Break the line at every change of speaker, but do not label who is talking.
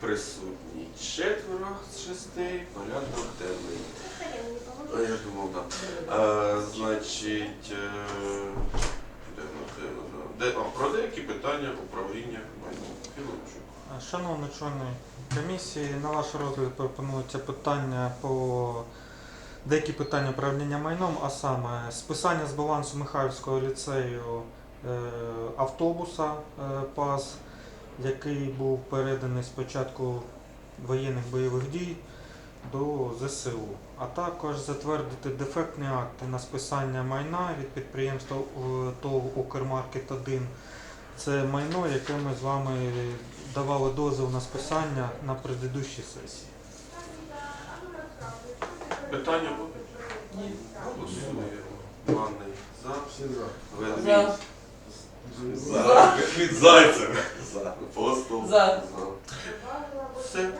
Присутні четверо з шести, порядок денний. А я думав, так. Да. Значить, е, де де? Де, а, про деякі питання управління майном. Філончук.
Шановні члени комісії, на ваш розгляд пропонується питання по деякі питання управління майном, а саме списання з балансу Михайлівського ліцею е, автобуса е, ПАЗ, який був переданий спочатку воєнних бойових дій до ЗСУ, а також затвердити дефектні акти на списання майна від підприємства е, ТОВ Укрмаркет 1 це майно, яке ми з вами давали дозвіл на списання на предыдущій сесії.
Питання будуть? Ні. Голосуємо. Ванний за.
Всі за.
Ведмідь.
За. Від Зайцев.
За.
Все.